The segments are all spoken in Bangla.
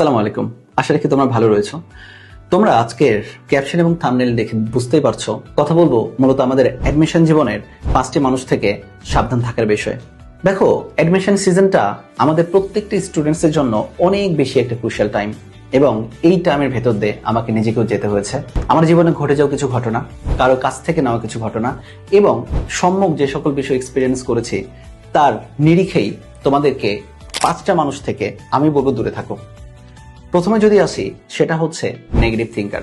আসসালামু আলাইকুম। আশা রাখি তোমরা ভালো রয়েছো। তোমরা আজকের ক্যাপশন এবং থামনেল দেখে বুঝতেই পারছ। কথা বলব মূলত আমাদের অ্যাডমিশন জীবনের পাঁচটি মানুষ থেকে সাবধান থাকার বিষয়ে। দেখো অ্যাডমিশন সিজনটা আমাদের প্রত্যেকটি স্টুডেন্টসের জন্য অনেক বেশি একটা ক্রুশিয়াল টাইম এবং এই টাইমের ভেতর দিয়ে আমাকে নিজেকেও যেতে হয়েছে। আমার জীবনে ঘটে যাওয়া কিছু ঘটনা, কারও কাছ থেকে নেওয়া কিছু ঘটনা এবং সম্মুখ যে সকল বিষয় এক্সপিরিয়েন্স করেছি, তার নিরিখেই তোমাদেরকে পাঁচটা মানুষ থেকে আমি বলব দূরে থাকো। প্রথমে যদি আসি, সেটা হচ্ছে নেগেটিভ থিঙ্কার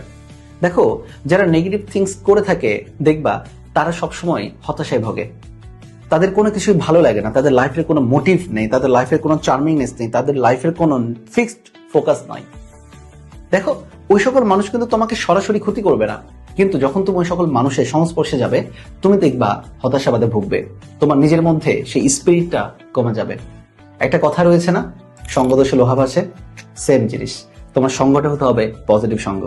দেখো, যারা নেগেটিভ থিংস করে থাকে, দেখবা তারা সবসময় হতাশায় ভোগে। তাদের কোনো কিছুই ভালো লাগে না, তাদের লাইফের কোনো মোটিভ নেই, তাদের লাইফের কোনো চার্মিংনেস নেই, তাদের লাইফের কোনো ফিক্সড ফোকাস নাই দেখো, ওই সকল মানুষ কিন্তু তোমাকে সরাসরি ক্ষতি করবে না। কিন্তু যখন তুমি ওই সকল মানুষের সংস্পর্শে যাবে, তুমি দেখবা হতাশাবাদে ভুগবে। তোমার নিজের মধ্যে সেই স্পিরিটটা কমে যাবে। একটা কথা রয়েছে না সঙ্গদোষে লোহা ভাসে সেম জিনিস। তোমার সঙ্গটা হতে হবে পজিটিভ সঙ্গ।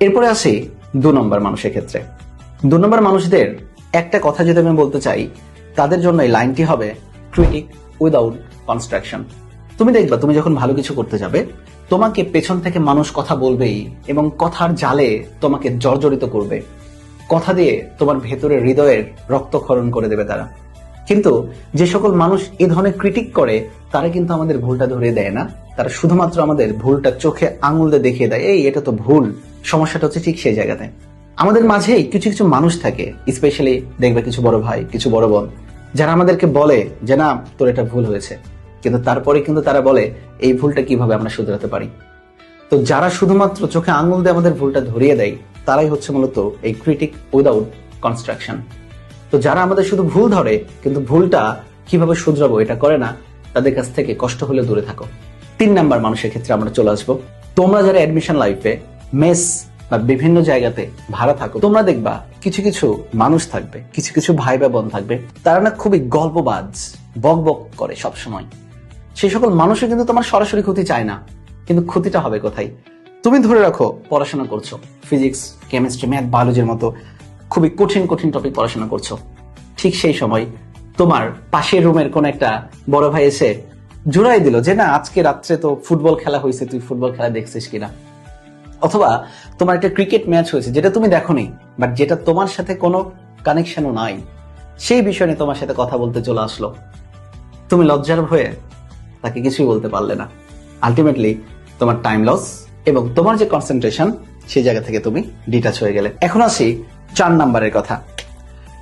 এরপরে আসি দু নম্বর মানুষের ক্ষেত্রে। দু নম্বর মানুষদের একটা কথা যদি আমি বলতে চাই, তাদের জন্য এই লাইনটি হবে ক্রিটিক উইদাউট কনস্ট্রাকশন তুমি দেখবা, তুমি যখন ভালো কিছু করতে যাবে, তোমাকে পেছন থেকে মানুষ কথা বলবেই এবং কথার জালে তোমাকে জর্জরিত করবে। কথা দিয়ে তোমার ভেতরের হৃদয়ের রক্তক্ষরণ করে দেবে তারা। কিন্তু যে সকল মানুষ এ ধরনের ক্রিটিক করে, তারা কিন্তু আমাদের ভুলটা ধরিয়ে দেয় না। তারা শুধুমাত্র আমাদের ভুলটা চোখে আঙুল দিয়ে দেখিয়ে দেয়, এই, এটা তো ভুল। সমস্যাটা হচ্ছে ঠিক সেই জায়গাতে। আমাদের মাঝেই কিছু কিছু মানুষ থাকে স্পেশালি দেখবে কিছু বড় ভাই, কিছু বড় বোন, যারা আমাদেরকে বলে যে, না, তোর এটা ভুল হয়েছে। কিন্তু তারপরে কিন্তু তারা বলে, এই ভুলটা কীভাবে আমরা শুধরাতে পারি? তো যারা শুধুমাত্র চোখে আঙুল দিয়ে আমাদের ভুলটা ধরিয়ে দেয়, তারাই হচ্ছে মূলত এই ক্রিটিক উইদাউট কনস্ট্রাকশন তো যারা আমাদের শুধু ভুল ধরে, কিন্তু ভুলটা কীভাবে শুধরাবো এটা করে না, তাদের কাছ থেকে কষ্ট হলে দূরে থাকো। তিন নাম্বার মানুষের ক্ষেত্রে আমরা চলে আসব। তোমরা যারা অ্যাডমিশন লাইফে মেস বা বিভিন্ন জায়গাতে ভাড়া থাকো, তোমরা দেখবা কিছু কিছু মানুষ থাকবে, কিছু কিছু ভাই বা বোন থাকবে, তারা না খুবই গল্পবাজ, বক বক করে সব সময় সেই সকল মানুষও কিন্তু তোমার সরাসরি ক্ষতি চায় না, কিন্তু ক্ষতিটা হবে কোথায়? তুমি ধরে রাখো, পড়াশোনা করছ ফিজিক্স কেমিস্ট্রি ম্যাথ বায়োলজির মতো খুবই কঠিন কঠিন টপিক পড়াশোনা করছ। ঠিক সেই সময় তোমার পাশের রুমের কোন একটা বড় ভাই এসে জোড়াই দিল যে, না, আজকে রাত্রে তো ফুটবল খেলা হয়েছে, তুই ফুটবল খেলা দেখছিস কিনা? অথবা তোমার একটা ক্রিকেট ম্যাচ হয়েছে, যেটা তুমি দেখোনি বাট যেটা তোমার সাথে কোনো কানেকশনও নাই। সেই বিষয় নিয়ে তোমার সাথে কথা বলতে চলে আসলো। তুমি লজ্জার ভয়ে তাকে কিছুই বলতে পারলে না। আলটিমেটলি তোমার টাইম লস এবং তোমার যে কনসেন্ট্রেশন সেই জায়গা থেকে তুমি ডিটাচ হয়ে গেলে। এখন আসি চার নাম্বারের কথা।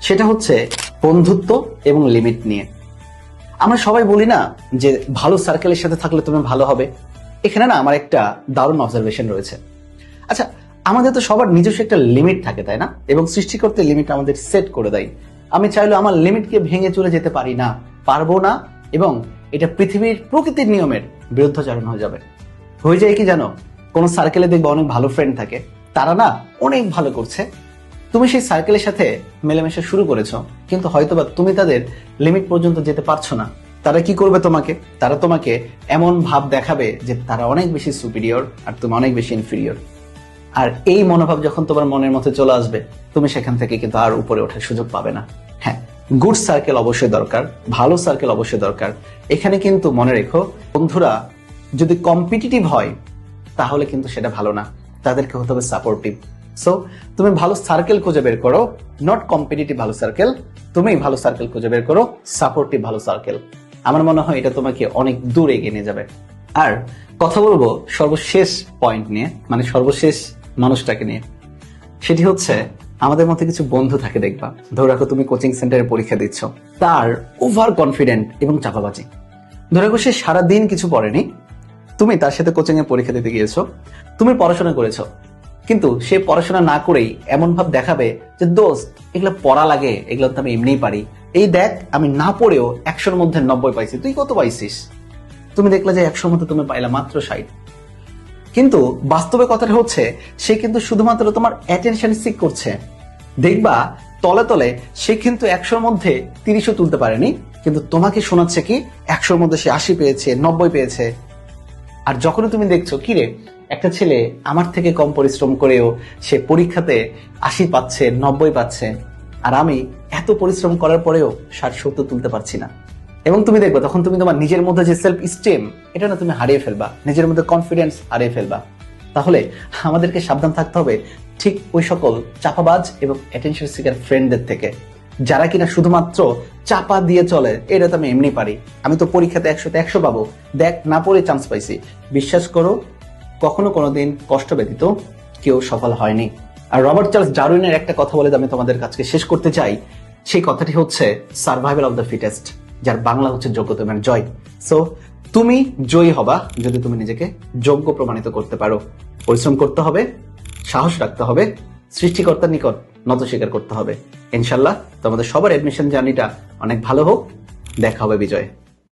সেটা হচ্ছে বন্ধুত্ব এবং লিমিট নিয়ে। আমরা সবাই বলি না যে ভালো সার্কেলের সাথে থাকলে তুমি ভালো হবে। এখানে না আমার একটা দারুণ অবজারভেশন রয়েছে। আচ্ছা আমাদের তো সবার নিজস্ব একটা লিমিট থাকে, তাই না? এবং সৃষ্টিকর্তে লিমিট আমাদের সেট করে দেয়। আমি চাইলে আমার লিমিটকে ভেঙে চলে যেতে পারি না, পারব না, এবং এটা পৃথিবীর প্রকৃতির নিয়মের বিরুদ্ধাচরণ হয়ে যাবে। হয়ে যায় কি জানো? কোনো সার্কেলে দেখবে অনেক ভালো ফ্রেন্ড থাকে। তারা না অনেক ভালো করছে। তুমি সেই সার্কেলের সাথে মেলামেশা শুরু করেছ, কিন্তু হয়তোবা তুমি তাদের লিমিট পর্যন্ত যেতে পারছ না। তারা কি করবে তোমাকে? তারা তোমাকে এমন ভাব দেখাবে যে তারা অনেক বেশি সুপিরিয়র আর তুমি অনেক বেশি ইনফিরিয়র আর এই মনোভাব যখন তোমার মনের মধ্যে চলে আসবে, তুমি সেখান থেকে কিন্তু আর উপরে ওঠার সুযোগ পাবে না। হ্যাঁ গুড সার্কেল অবশ্যই দরকার, ভালো সার্কেল অবশ্যই দরকার। এখানে কিন্তু মনে রেখো, বন্ধুরা, যদি কম্পিটিটিভ হয়, তাহলে কিন্তু সেটা ভালো না। তাদেরকে হতে হবে সাপোর্টিভ সো তুমি ভালো সার্কেল খুঁজে বের করো নট কম্পিটিটিভ ভালো সার্কেল তুমি ভালো সার্কেল খুঁজে বের করো সাপোর্টিভ ভালো সার্কেল আমার মনে হয় এটা তোমাকে অনেক দূর এগিয়ে নিয়ে যাবে। আর কথা বলব সর্বশেষ পয়েন্ট নিয়ে মানে সর্বশেষ মানুষটাকে নিয়ে। সেটি হচ্ছে, আমাদের মধ্যে কিছু বন্ধু থাকে দেখবা। ধরে রাখো তুমি কোচিং সেন্টারে পরীক্ষা দিচ্ছ। তার ওভার কনফিডেন্ট এবং চাপাবাজি। ধরে রাখো সে সারাদিন কিছু পড়েনি। তুমি তার সাথে কোচিং এ পরীক্ষা দিতে গিয়েছো। তুমি পড়াশোনা করেছ। কিন্তু সে পড়াশোনা না করেই এমন ভাব দেখাবে যে, দোস্ত, এগুলো পড়া লাগে, এগুলো তো আমি এমনিই পারি। এই দেখ, আমি না পড়েও একশোর মধ্যে নব্বই পাইছি। তুই কত পাইছিস? তুমি দেখলে যে একশোর মধ্যে তুমি পাইলা মাত্র ষাট। কিন্তু বাস্তবে কথাটা হচ্ছে, সে কিন্তু শুধুমাত্র তোমার অ্যাটেনশন সিক করছে। দেখবা, তলে তলে সে কিন্তু একশোর মধ্যে তিরিশও তুলতে পারেনি, কিন্তু তোমাকে শোনাচ্ছে কি, একশোর মধ্যে সে আশি পেয়েছে, নব্বই পেয়েছে। আর যখনই তুমি দেখছ কি রে একটা ছেলে আমার থেকে কম পরিশ্রম করেও সে পরীক্ষাতে আশি পাচ্ছে, নব্বই পাচ্ছে। আর আমি এত পরিশ্রম করার পরেও ষাট, সত্তর তুলতে পারছি না। এবং তুমি দেখবে, তখন তুমি তোমার নিজের মধ্যে যে সেলফ স্টেম এটা না তুমি হারিয়ে ফেলবা। নিজের মধ্যে কনফিডেন্স হারিয়ে ফেলবা। তাহলে আমাদেরকে সাবধান থাকতে হবে ঠিক ওই সকল চাপাবাজ এবং অ্যাটেনশন সিকার ফ্রেন্ডদের থেকে। যারা কিনা শুধুমাত্র চাপা দিয়ে চলে, এটা তো আমি এমনি পারি। আমি তো পরীক্ষাতে একশোতে একশো পাবো। দেখ, না পড়ে চান্স পাইছি। বিশ্বাস করো কখনো কোনোদিন কষ্ট ব্যতীত কেউ সফল হয়নি। আর রবার্ট চার্লস ডারউইনের একটা কথা বলে আমি তোমাদের কাছে শেষ করতে চাই। সেই কথাটি হচ্ছে সার্ভাইভাল অফ দ্য ফিটেস্ট যার বাংলা হচ্ছে যোগ্যতা এবং জয়। সো তুমি জয়ী হবা যদি তুমি নিজেকে যোগ্য প্রমাণিত করতে পারো। পরিশ্রম করতে হবে, সাহস রাখতে হবে, সৃষ্টিকর্তার নিকট নত স্বীকার করতে হবে। ইনশাল্লাহ তোমাদের সবার এডমিশন জার্নিটা অনেক ভালো হোক। দেখা হবে বিজয়।